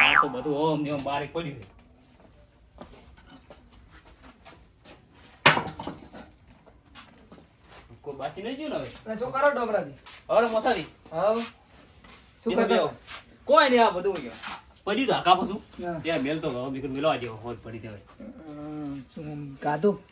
આ તો બધું ઓમ ને ઓમ બારે પડ્યું કોઈ બાચી નહીં ગયું ને હવે? શું કરો ડોબરાથી? હવે મોસાથી હવ. શું બેહો. કોઈ નહીં આ બધું પડી તો હાકા પશુ ત્યાં મેલ તો હવે બીકર મેલવા જેવો હોજ પડી જાય આમ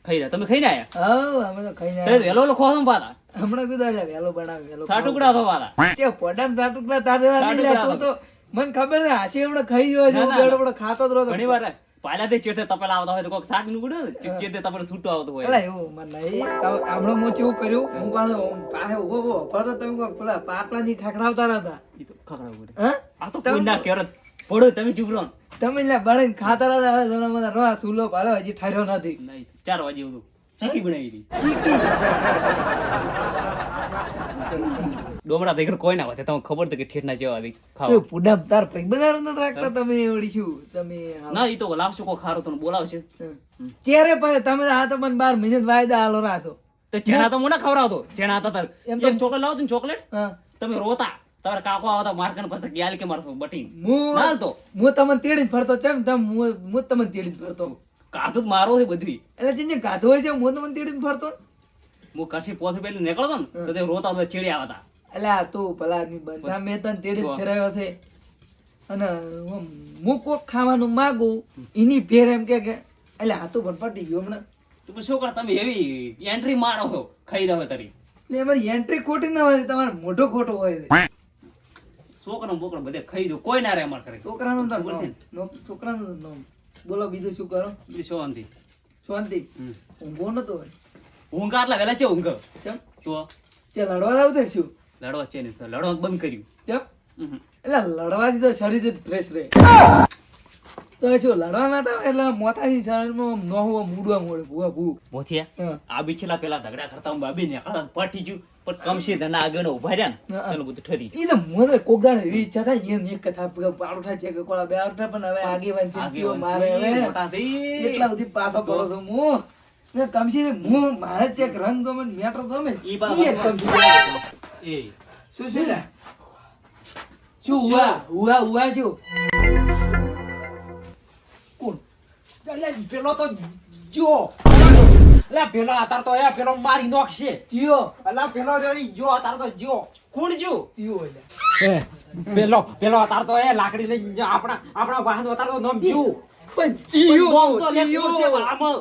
ખાઈ રહ્યા. તમે ખાઈને આયા? હવ અમે તો ખાઈ ને. વેલો લખો છો પાલા? હમણાં કીધું વેલો બનાવ વહેલો સા ટુકડા છો પાછા ચે પોડામ સાટુકડા ટુકડા દેવા નહીં લે તું તો મને ખબર ને હાસી હમણાં ખાઈ રહ્યો છે હું ખાતો જ રહ્યો ઘણી વાર પહેલાથી ચેટે તપેલા આવતા હોય તો કોક શાકનું ગુડે ચેટે તપેલ છૂટો આવતો હોય. એટલે એવું મને નહીં. હમણાં હું કેવું કર્યું? હું પાછો પાસે ઊભો ઊભો. ફરતો તમે કોક પેલા પાટલા ની ખખડાવતા હતા ઈ તો ખખડાવ હા? આ તો કોઈ ના કેરત પડો તમે ચૂપ રહો તમે લે બળીને ખાતા હતા હવે જરા મને રો સુલો ભાલો હજી ઠર્યો નથી. નહીં ચાર વાગે એવું ચીકી બનાવી હતી. ડોમડા દેખર કોઈ ના હોય તમને ખબર તો કે ઠેઠ ના જેવા ખાવા. પુડામ તાર પૈ બનાવવાનું નથી રાખતા તમે એવડી શું તમે ના ઈ તો લાવશો કોઈ ખારો તને બોલાવશે. ત્યારે પણ તમે આ તો મને બાર મહિને વાયદા હાલો રાસો તો ચેણા તો મને ખવડાવતો ચેણા હતા તાર. એક ચોકલેટ લાવતો ને ચોકલેટ તમે રોતા તમારે કાકો આવતા માર્કન પાસે ગ્યાલ કે મારસો બટી. હું હાલતો હું તમને તેડીને ફરતો ચમ તમ હું હું તમને તેડીને ફરતો. કાધું મારો છે બધી એટલે જે કાધો હોય છે હું તમને તેડીને ફરતો. હું કરશી પોથ પેલી નીકળતો ને તો તે રોતા તો ચેડી આવતા. એટલે આ તું ભલા ની બધા. મેં તને તેડે ફેરાયો છે અને હું કોક ખાવાનું માગું એની ફેર એમ કે કે એટલે આ તો પણ પટી ગયો હમણાં. તો શું કર તમે એવી એન્ટ્રી મારો છો ખાઈ રહ્યો તારી. એટલે અમારી એન્ટ્રી ખોટી ના હોય તમારે મોઢો ખોટો હોય. છોકરા બોકરા બધે ખાઈ દો કોઈ ના રે અમાર કરે. છોકરાનું તો છોકરાનું તો બોલો બીજું શું કરો? બીજું શાંતિ શાંતિ ઊંઘો નતો હોય. ઊંઘા આટલા વેલા છે ઊંઘ? ચમ. તો ચે લડવા તે શું? લડવા છે નહીં લડવા બંધ કર્યું. ચપ. એટલે લડવાથી તો શરીર જ ફ્રેશ રહે. તો શું લડવા હતા? એટલે મોતાથી શરીરમાં ન હોવા મૂડવા મળે ભૂવા ભૂ. મોથિયા. આ બિછેલા પેલા ઝઘડા કરતા હું બાબી ને પટી જ્યું પણ કમશે ધના આગળ ઊભા રહ્યા ને. એનું બધું ઠરી એ તો મને કોક દાડે એવી ઈચ્છા થાય એમ એક કથા પાડોઠા છે કે કોળા બે આરોઠા પણ હવે આગેવાન ચીચીઓ મારે હવે એટલા સુધી પાછો પડો છું હું. ને કમસી હું મારે ચેક રંગ ગમે મેટર ગમે. એ કમસી એ. શું શું લે? શું હુઆ હુઆ હુઆ શું કોણ? એટલે પેલો તો જો એટલે પેલો અતાર તો એ પેલો મારી નોખશે જીઓ. એટલે પેલો જો ઈ જો અતાર તો જો કોણ જો જીઓ એટલે. પેલો પેલો અતાર તો એ લાકડી લઈ આપણા આપણા વાહન અતાર તો નામ પણ જીઓ તો જીઓ છે વાળામાં?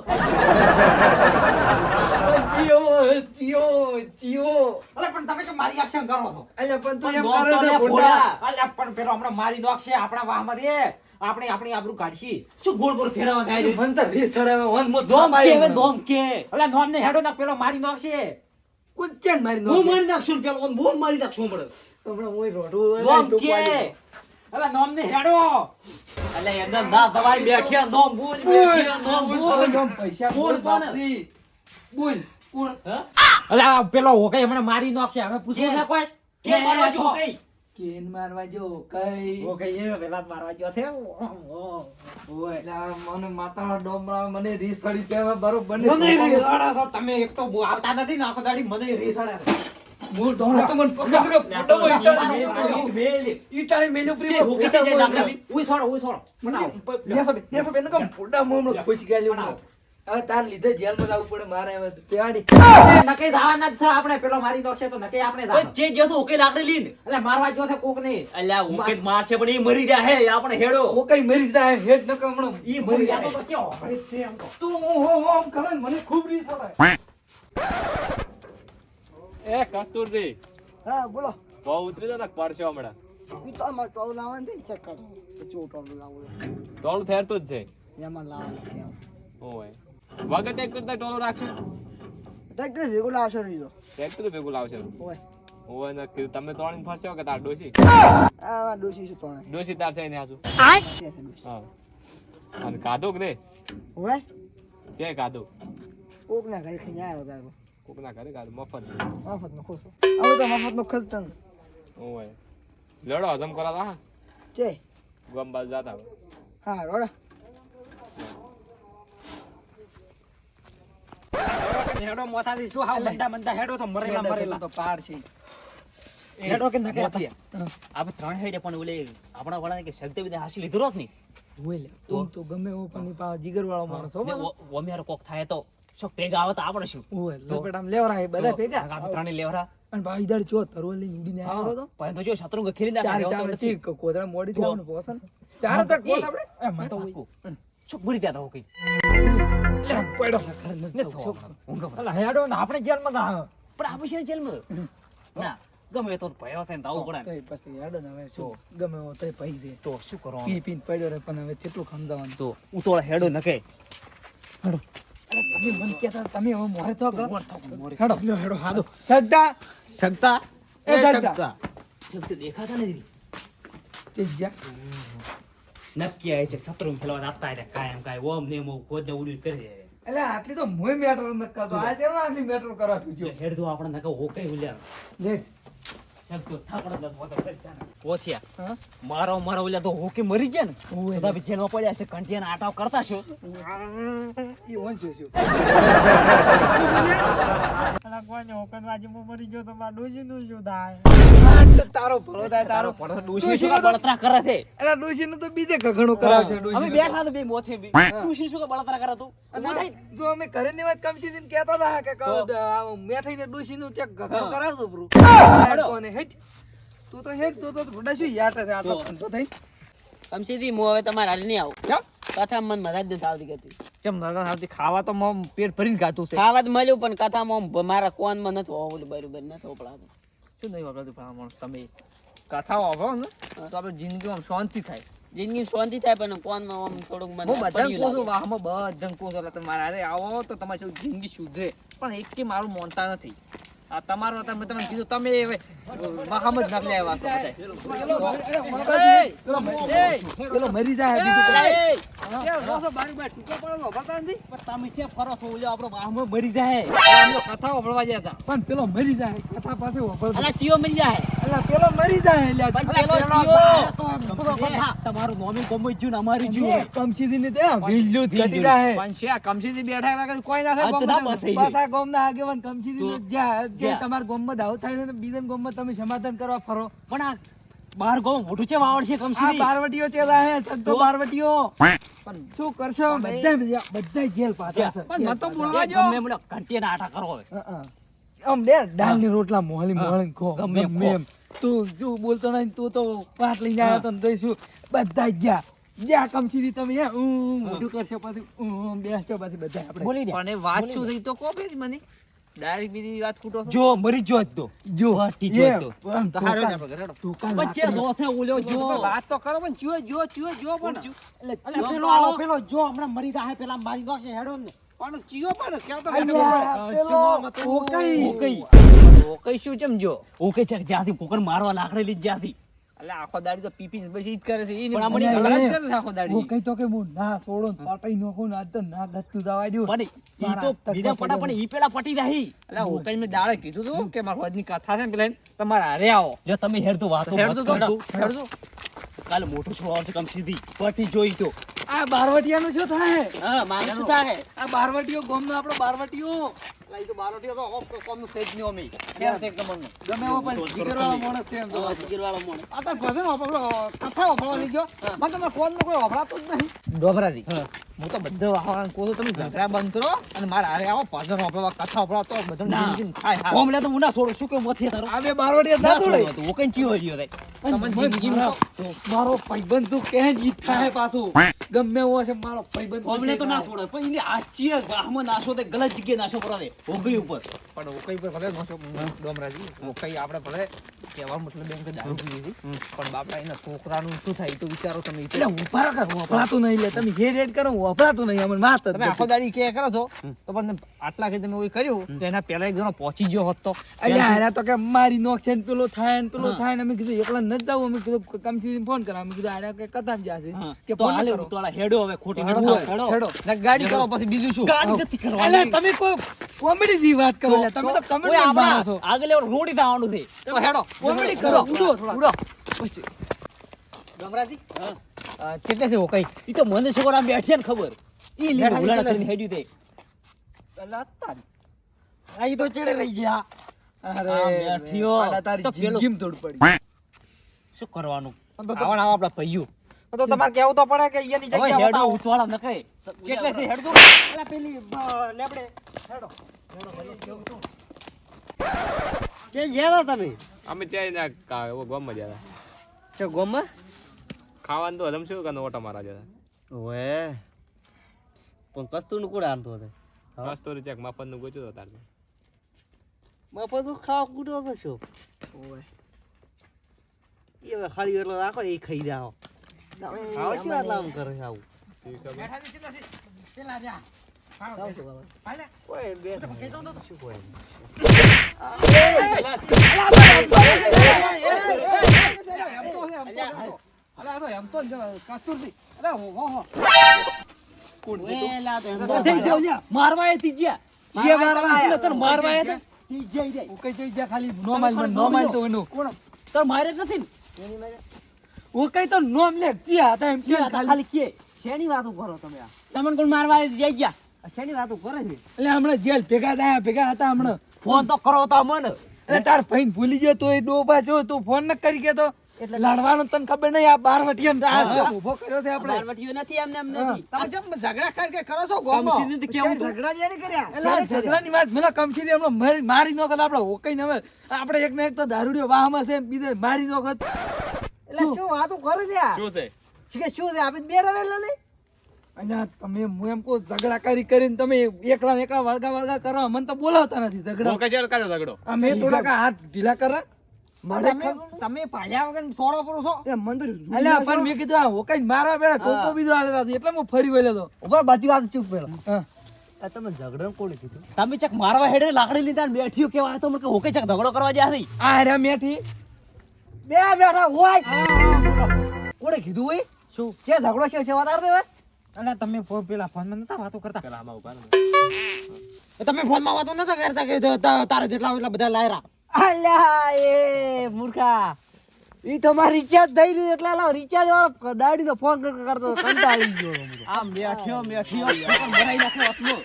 જીઓ જીઓ જીઓ અલે પણ તમે તો મારી એક્શન કરો છો અલ્યા પણ તું એમ કરે છે લે ભોંડા. ભોંડા. પણ પેલો હમણાં મારી નોખશે આપણા વાહમાંથી આપણે આપણી આબરૂ કાઢશી શું ગોળ ગોળ ફેરવા થાય છે? મન રે રીસ વન મો થાપ કે હવે. દોમ કે અલ્યા નોમ ને હેડો ના પેલો મારી નાખશે કોણ ચેન મારી હું મારી નાખશું પેલો બૂમ મારી નાખશું હમણાં હમણાં હું રોઢું દોમ કે અલ્યા નોમ ને હેડો. અલે એને ના દવાઈ બેઠ્યા નોમ બૂજ બેઠ્યા નોમ બૂજ પૈસા બોલ, બોલ, બોલ. કોણ? હા? અલ્યા પેલો હોકે હમણે મારી નોખશે. હવે પૂછવું છે કોઈ કે મારવા જો કઈ કેન મારવા જો કઈ હોકે એ પેલા જ મારવા જો છે. ઓય. એટલે મને માતા ડોમરા મને રીસ ચડી છે બરોબર મને રીસડા છો. તમે એક તો આવતા નથી ને આખો દાડી મને રીસાડા છો. હવે તાર લીધે જેલમાં જવું પડે મારે હવે પેવાડી. નકે જવાના છે આપણે. પેલો મારી નોખશે તો નકે આપણે પણ જે જે તો એટલે મારવા છે કોક નહીં. અલ્યા ઉકેલ મારશે પણ એ મરી જાય. હે આપણે હેડો. ઓ મરી જાય હેડ નકર એ ઈ મરી જાય. તો ચેવો છે એમ તો. તું ઓમ કરે મને ખૂબ રીસ આવે એ કસ્તુરજી. હા બોલો. બહુ ઉતરી જતા પડશો હમણાં. ઈ તો અમારે ટોલ લાવવાનું છે ચેક કરો જો ટોલ લાવવું ટોળું થેરતું જ છે. એમાં લાવવાનું છે ઓય. વગર ટેક કરતા ટોળું રાખશું? ટ્રેક્ટર ભેગું લાવશે નહીં તો. ટ્રેક્ટર ભેગું લાવશે? ઓય. ઓય ને કીધું તમે તોડીને ફરશો કે તાર ડોશી? આ ડોસી છે ત્રણ ડોશી તાર છે ને આજુ હા. અને કાધું કે રે ઓય. જે કાધું કોક ના ઘરે ખાઈ આવ્યો તારો કોક ના કરે મફત. મફત નો ખોસો. હવે તો મફત નો. ખર્ચ ઓય. લડો હજમ કરા તા હા છે જાતા હા રોડા. હેડો મોથાથી શું હાવ મંદા મંદા હેડો તો મરેલા મરેલા. તો પાડ છે. હેડો કે નકે. આપણે ત્રણ હેડે પણ ઓલે આપણા વાળાને કે શક્તિ વિદ્યા હાસી લીધું રોતની. ઓલે તો ગમે એવો પણ જીગર વાળો જીગરવાળો માણસ હો. ઓ- ઓમે કોક થાય તો. શું ભેગા આવે તો આપણે શું? ઓય લપેટ આમ હે બધા ભેગા? આપણે ત્રણે લેવરા. અને ભાઈ દાડ જો તરવલ લઈને ઉડીને આવ્યો હતો પણ તો જો શત્રુંગ ખેલી ચાર નાખે ચાર નથી. ચીક કોદરા મોડી થયો ને. પોસન ચાર તક પોસ આપણે એ મને તો શું બુરી ત્યાં તો કઈ. લે, પડો ને છોકરો. ઊંઘ હેડો ને આપણે જેલમાં ના પણ આપણે શું જેલમાં ના ગમે તો ભયો થાય ને તો આવું પડે ને. પછી હેડો ને હવે શું? ગમે તો તોય દે. તો શું કરો પી પીન પડ્યો રે પણ હવે કેટલું સમજાવવાનું તો ઉતોળા હેડો નકે હેડો. અરે તમે મને કહેતા તમે હવે મોરે તો હેડો હેડો હાદો. સગદા સગતા એ સગતા. શબ્દ દેખાતા નથી. ચીજ નક્કી આવે છે શત્રુંગ ખેલવા આપતા હતા કાયમ કાય ઓમ ને ખોદ ને ઉડી કરે એટલે આટલી તો મોય મેટર ન કરતો. આ જેનો આટલી મેટર કરવા જો પૂછ્યો હેડ દો આપણે નકા હોકે ઉલ્યા. દેખ ઓથિયા હા? મારો મારો ઓલા તો હોકી મરી જાય ને બધા જેલમાં પડ્યા છે કંટિયાના આટાવ કરતા છો. એ વંચ્યો છું અલા કોઈને હોકનવાજી માં મરી ગયો તો માર ડોશી નું શું થાય? તારો ભલો થાય શું બળતરા કરે છે? એટલે ડોશીનું તો બીજે ઘણું કરાવશે અમે બેઠા તો બે મોથે બી. ડોશી શું બળતરા કરે તું? ઊભું થાય. ને. જો અમે ઘરે ની વાત કમસી દિન કહેતા હતા કે. મેઠાઈ ને ડોશી નું ચેક ઘણું હા. બ્રુ કોને હેટ તું તો હેટ તું તો ભડા શું યાર છે આટલો ધંધો થઈ. આમ સીધી હું હવે તમારે હાલ નહીં આવું. ચમ કથા મન મજા જ નથી આવતી કરતી. ચમ દાદા આવતી ખાવા તો મમ પેટ ભરીને ખાતું છે. ખાવા જ મળ્યું પણ કથા મમ મારા કોનમાં નથી હોવું બરોબર નથી વપરાતું શું નહીં વાપરતું પણ તમે કથા વાપરો ને તો આપણે જિંદગીમાં શાંતિ થાય. જિંદગી શાંતિ થાય પણ કોનમાં આમ થોડુંક મને હું બધા લાગે. વાહમાં બધા છું એટલે તમારે આવો તો તમારી જિંદગી સુધરે. પણ એક કે મારું મોનતા નથી. આ તમારો તમે તમને કીધું તમે જ નકલી આવ્યા છો બધા પેલો મરી- જાય તમે છે ફરો છો ઓલો આપણો વાહમાં મરી જાય આમ તો કથાઓ ભળવા ગયા હતા પણ પેલો મરી જાય કથા પાસે. અલા, ચિયો મરી જાય પેલો મરી જાય એટલે પેલો પેલો જીવો. જાય. પણ હા, તમારું નોમી ગમે જ્યું અમારી ત્યાં જાય. પણ છે બેઠા કોઈ ના થાય આ ગોમ ના આગેવાન જે ગામમાં દાવ થાય ને બીજા ગામમાં તમે સમાધાન કરવા ફરો. પણ આ બાર ગોમ મોટું છે વાવડ છે આ કમસી બારવટીઓ ચેલા હે સંતો બારવટીઓ. પણ શું કરશો? બધા બધા જેલ પાછા પણ મન તો બોલવા જો. ગમે એમને ઘંટીના આટા કરો હવે. આમ બે દાળની રોટલા મોહલી મોહલી ખો ગમે એમ તું જો બોલતો નહીં તું તો પાટ લઈને આવ્યો તો ને શું બધા ગયા જ્યાં કમ સીધી તમે યા મોઢું કરશો પછી બેસશો પછી બધા આપણે. બોલી દે. અને વાત શું થઈ તો કો ફેર મને. ડાયરેક્ટ બીજી વાત ખૂટો જો મરી જો તો. જો વાટી જો તો. તો ધોકા- ને આપણે ઘરે હેડો. ધોકા બચ્ચે જો છે ઓલ્યો જો વાત તો કરો પણ જો જો જો જો પણ. એટલે પેલો. પેલો જો હમણાં મરી જાય પેલા મારી નાખશે હેડો ને. પણ ચિયો પણ કેમ તો અલ્યા, પેલો ઓકઈ. શું ચમ જો? ઓકે છે કોકર મારવા લાકડેલી જ જ્યાંથી. એટલે આખો દાડી તો પીપી પછી જ કરે છે. ઈ પણ મને મને ગળા જ એ, કરે આખો દાડી. ઓકાઈ તો કે હું ના છોડો ને પાટાઈ નાખું તો ના ગતું જવા દ્યો. પણ ઈ તો બીજા પટા પણ ઈ પેલા પટી જાય. એટલે હું કઈ દાડે કીધું તું કે મારા હોજની કથા છે ને પેલા તમારે હારે આવો. જો તમે હેર તો વાતો તો કાલે મોટું છો આવશે કમ સીધી. પટી જોઈ તો. આ બારવટિયાનું શું થાય? હા મારે શું થાય. આ બારવટીયો ગામનો આપણો બારવટીયો એટલે તો બારવટીઓ તો ઓફ કોમનું સેજ નહીં અમે. કેમ છે મનનું. ગમે એવો પણ જીગરવાળો માણસ છે એમ તો જીગરવાળો માણસ. આ તો ભજન વાપરો કથા ઓફ લઈ ગયો મને તમારે કોણ કોઈ વાપરાતો જ નહીં. ડોબરાજી હું. તો બધું વાપરવાનું કહું તમે ઝઘડા બંધ કરો અને મારા હારે આવો ભજન વાપરવા કથા વાપરવા તો બધું ના. થાય હા ઓમલે તો હું ના છોડું શું કે મથી તારો આ બે બારવટીયા ના છોડે. તો ઓકઈ ચીયો રહ્યો થાય. મારો- ભાઈબંધ શું કહે ઈ થાય પાછું. ગમે એવો છે મારો ભાઈબંધ અમને તો ના છોડે પણ એને આચી ગામમાં નાશો તે ગલત જગ્યાએ નાશો પડે દે ઓગઈ ઉપર. પણ ઓકઈ ઉપર ભલે નોશો ડોમરાજી ઓકઈ આપણે ભલે કહેવા મતલબ એમ કે દારૂ પીવી પણ બાપા એના છોકરાનું શું થાય તો વિચારો તમે. એટલે ઊભા કાકા, વપરાતું નહીં લે. તમે જે રેડ કરો વપરાતું નહીં. અમને વાત તમે આખો. દાડી કે કરો છો તો પણ આટલા કે તમે ઓય કર્યું તો એના પહેલા એક જણો પહોંચી ગયો હોત તો. અલ્યા હારા તો કે મારી નોક છે ને પેલો થાય ને પેલો થાય ને અમે કીધું એકલા ન જાવ અમે કીધું કમથી ફોન કરા અમે કીધું હારા કે કથા જશે હા, કે ફોન કરો. ઉતાવળા હેડો હવે ખોટી હેડો, હેડો. હેડો. ને ગાડી કરો પછી બીજું શું? ગાડી નથી કરવાની. એટલે તમે કોઈ કોમેડી ની વાત કરો. તમે તો કોમેડી કમેન્ટ છો આગળ લેવલ રોડી થવાનું છે. તો હેડો કોમેડી કરો ઉડો ઉડો પછી ગમરાજી? હા. કેટલે છે ઓકઈ ઈ તો મને છોકરા બેઠશે ને ખબર. ઈ લીધું બેઠા કરીને હેડ્યું તે. આ ઈ તો ચેડે રહી ગયા. અરે બેઠ્યો. તો પેલો જિંદગીમાં તોડ પડી. શું કરવાનું? આવણ આવો આપણા ભાઈઓ. તો તમારે કેવું તો પડે કે અહીંયાની જગ્યા હેડો. ઉતવાળા નખે. કેટલે છે હેડ? દો અલા પેલી લેબડે. હેડો. જે જેરા તમે. અમે ચાય ના કા એવો ગોમ જતા છે ગોમ ખાવાનું તો હજમ શું કે ઓટા મારા જતા ઓએ પણ કસ્તુ નું કોણ આનતો હતો? કસ્તુરી ચેક માફનનું ગોચો તો તાર માફનનું ખાવ કુડો તો છો ઓએ એ હવે ખાલી એટલો રાખો એ ખાઈ જાઓ. આવો છે આટલા આમ કરે છે આવું બેઠો શું કોઈ અલા આ તો એમ તો જ કસ્તુરથી અલા હો હો હો વેલા તો એમ થઈ જાવ લ્યા. મારવા મારવા ખાલી નો માલ નો માલ તો એનું મારે જ નથી ને હું કઈ તો નોમ લે ક્યાં હતા એમ કે હતા? ખાલી કે. શેની વાતો કરો તમે તમને કોણ મારવા જઈ ગયા. શેની વાતો કરે છે? એટલે હમણાં જેલ ભેગા થયા ભેગા હતા હમણાં. ફોન તો કરો તો મને એટલે તાર ભાઈ ભૂલી ગયો તો એ ડોબા જો તું ફોન ન કરી કે તો. એટલે લડવાનું તને ખબર નહીં આ બાર વટીયમ આ શું કર્યો છે આપણે. મારવટીઓ નથી એમને એમ નથી તમે જેમ ઝઘડા કરી કે કરો છો ગોમમાં કમસી નથી કેવું તું. ઝઘડા જેની કર્યા. એટલે ઝઘડાની વાત મને કમસીથી હમણાં મારી મારી નો આપણે હોકઈ હોકઈને હવે આપણે એક ને એક તો દારૂડિયો વાહમાં છે બીજે મારી નો કર એટલે શું? વાતો કરે છે શું છે? છે કે શું છે? આપણે બે રહેલા ને અહીંયા તમે હું એમ કહું ઝઘડાકારી કરીને તમે એકલા એકલા વળગા વળગા કરો મને તો બોલાવતા નથી ઝઘડા. કઈ કાઢો ઝઘડો. આ મેં થોડાક હાથ ઢીલા કરે. મને તમે તમે પાલ્યા વગર સોડો કરો છો? એ મન તો અલ્યા પણ મેં કીધું આ હોકાઈ મારવા બેઠા ટોપો બીજો આલેલા છે એટલે હું ફરી વળ્યો તો. ઉપર બધી વાત ચૂપ પેલો તમે ઝઘડા કોણે કીધું? તમે ચક મારવા હેડે લાકડી લીધા ને કેવા તો મને કે હોકે ચક ઝઘડો કરવા જ્યાં આ રે મેઠી. બે બેઠા હોય. કોણે કીધું હોય? શું? જે ઝઘડો છે છે વાત આરે અલા તમે ફોન પેલા ફોનમાં નતા વાતો કરતા? પેલા આમાં ઊભા રહો. તમે ફોનમાં વાતો નતા કરતા કે તારે જેટલા એટલા બધા લાયરા? અલ્યા એ મૂર્ખા. ઈ તો મારે રિચાર્જ થઈ રહ્યું એટલે લાવ રિચાર્જ વાળો દાડી નો ફોન કર કર કરતો કંટાળી ગયો. હું તો. આમ બેઠ્યો બેઠ્યો. બનાવી નાખ્યો આટલો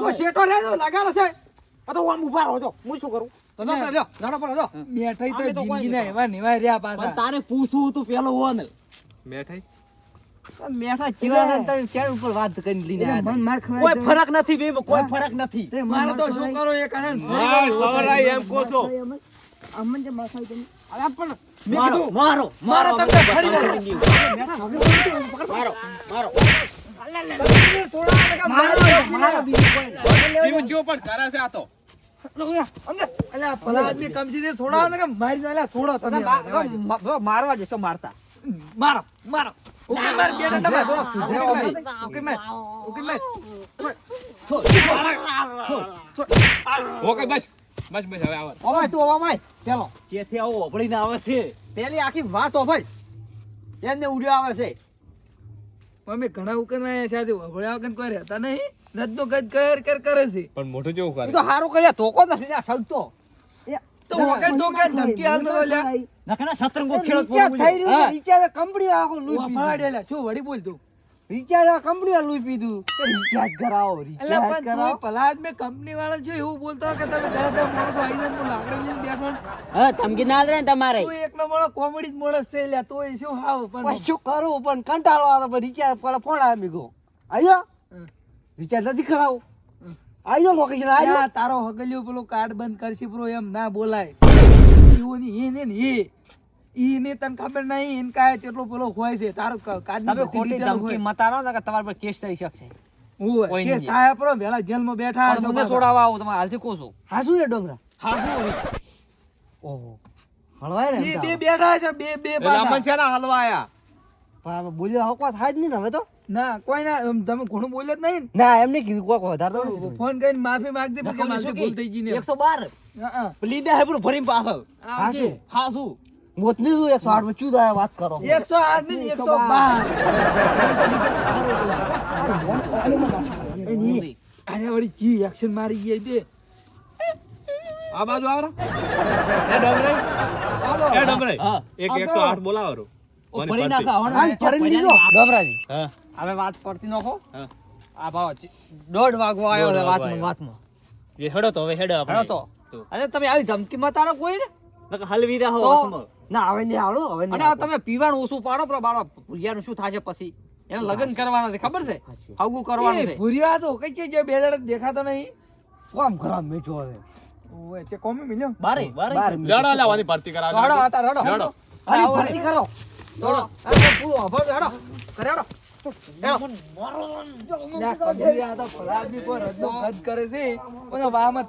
તો શેટો રહેજો લગાડો છે તો આમ ઊભા રહો છો હું શું કરું? તો મેઠાઈ તો જિંદગીના એવા ને રહ્યા પાછા. તારે પૂછવું તું પેલો હો ને મેઠાઈ મેઠા જીવા તમે ચેડ ઉપર વાત કરીને લઈને આયા મન માર ખવાય કોઈ ફરક નથી બે કોઈ ફરક નથી. મારે તો શું કરો એક આનંદ હા, ખવડાય એમ કહો અમન જે માર તમે અલા પણ મારો મારો મારો તમને ફરી મારો મારો મારો. મારો બીજું કોઈ જીવ જો પણ કરે છે આ તો. મારવા જશો મારતા. મારો મારો. ઓકે માર બે ડંડા માર. ઓકે માર. ઓકે માર. ઓકે બસ. બસ બસ હવે આવો. ઓમાય તું ઓમાય પેલો. જેથી આવો ઓભળીને આવે છે. પેલી આખી વાત ઓભાઈ એને ઉડ્યો આવે છે. અમે ઘણા સાથે વગળ્યા વગર કોઈ રહેતા નહીં. રદ્દો ગદ કર કર કરે છે. પણ મોટો જેવું કરે તો હારો કર્યા ધોકો નથી આ સલતો તો. વગર તો કઈ ધમકી હાલતો તો લ્યા નકના શતરંગો ખેલો રિચાર્જ થઈ રહ્યું છે, કંપની આખો લૂઈ પીધું ફાડેલા શું વડી બોલ તું રિચાર્જ આ કંપની લૂઈ પીધું રિચાર્જ કરાવો રિચાર્જ કરાવો. ભલા આદમી કંપની વાળા છે એવું બોલતો કે તમે દસ દસ માણસો આવી જાય હું લાકડી લઈને બેઠો. હા ધમકી ના લે તમારે. તું એકલો માણસ કોમેડી જ માણસ છે લ્યા તોય શું હાવ પણ શું કરું પણ કંટાળો આવે પણ રિચાર્જ પેલા ફોન આવે મીગો આયો. રિચાર્જ નથી કરાવું. આયો લોકેશન આવી તારો હગલ્યો પેલો કાર્ડ બંધ કરશે પ્રો એમ ના બોલાય. એવો એ ને ને એ ઈ. ને તને ખબર નહીં એને કાય કેટલો પેલો હોય છે. તારો કાર્ડ તમે ખોટી ધમકી મતારો ને કે તમારા પર કેસ થઈ શકશે. હું કેસ થાય પ્રો વેલા જેલમાં બેઠા છો મને પાછા. છોડાવવા આવો તમે હાલથી કોસો હાસુ હા શું રે ડોંગરા. હાસુ ઓહો હળવાય ને બે. બેઠા છે બે બે એટલે અમન છે ને હલવા આયા પણ આમાં બોલ્યો હકવા થાય જ નહીં ને હવે તો. ના કોઈ ના તમે ઘણું બોલે જ નહીં ના. એમ નહીં કીધું કોક વધારે તો ફોન કરીને માફી માંગજે પણ મારથી ભૂલ થઈ ગઈ ને એકસો બાર હા, લીધા હે પૂરું ભરીને પાછો હા શું? હા શું? મોતની એકસો આઠમાં આયા વાત કરો. હા. એકસો આઠ ને એકસો બાર અરે વળી જી એક્શન મારી ગઈ તે આ બાજુ આવો એ ડમરે. એ ડમરે. હા. એક 108 બોલાવો રો. ભરી નાખો ફરી લીધો. ગભરાજી હા. હવે વાત પડતી નાખો. આ ભાવ દોઢ વાગવા આવ્યો છે વાતમાં વાતમાં. એ હેડો તો હવે હેડો આપણે. હેડો તો. અરે તમે આવી ધમકી માં તારો કોઈ ને હલવી દે હો ના હવે નહીં આવડો હવે અને તમે પીવાનું ઓછું પાડો પર બાળો ભૂરિયાનું શું થશે પછી? એને લગ્ન કરવાના છે ખબર છે? આવું કરવાનું છે. ભૂરિયા તો કઈ છે જે બે દાડા દેખાતો નહીં. કોમ ખરાબ મીઠો હવે. ઓય છે કોમી મિલ્યો બારે બારે. લડો લાવાની ભરતી તો હેડો કરાવજો. આતા હેડો હેડો. અરે ભરતી કરો. હેડો આ પૂરો હેડો કરે હેડો હેડો યા કબીર આ તો ભલા આદમી પર રદનો કદ કરે છે.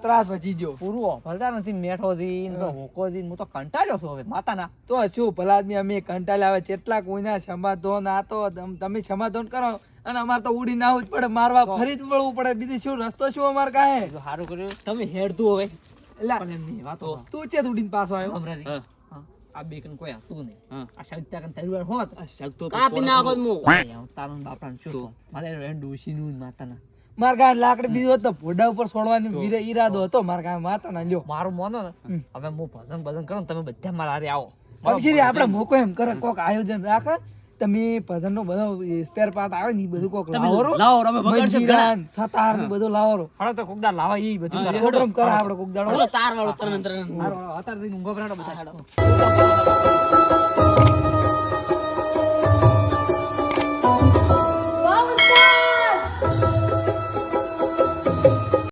ત્રાસ વચી ગયો. પૂરું અભરતા નથી મેઠો જી હોકો જી હું તો કંટાળ્યો છું હવે માતાના. તો શું ભલા આદમી અમે કંટાળ્યા આવે કેટલા કોઈના સમાધાન આ તો તમે સમાધાન કરો અને અમારે તો ઉડી ના જ પડે મારવા ફરી જ વળવું પડે બીજું શું રસ્તો શું અમારે કાંઈ સારું કર્યું. તમે હેડતું હવે. એટલે પણ એમની વાતો તું છે ઉડીને પાછો આવ્યો? આ બે કન કોઈ હતું નહીં. આ ત્યાં કન તલવાર હોત. શકતો તો કાપી નાખો જ હું અહીંયા તારું બાપાનું શું? મારે એને ડોશીનું ને માતાના. મારા ગાય લાકડી બીજો હતો ભોડા ઉપર છોડવાનો વીરે ઈરાદો હતો. મારા ગાય માતા ના લ્યો. મારું માનો ને. હવે હું ભજન ભજન કરું તમે બધા મારા હારે આવો. પછી આપણે મોકો એમ કરે. કોક આયોજન રાખે. તમે ભજનનો બધો સ્પેર પાર્ટ આવે ને એ બધું કોક લાવો લાવો અમે બગાડશે મંજીરા સતાર ને બધું લાવો હળો તો કોકદાર લાવા ઈ બધું હા, કરે. આપણે કોકદાર તાર વાળો તરન તરન જઈને ઊંઘો પડાડો બધા.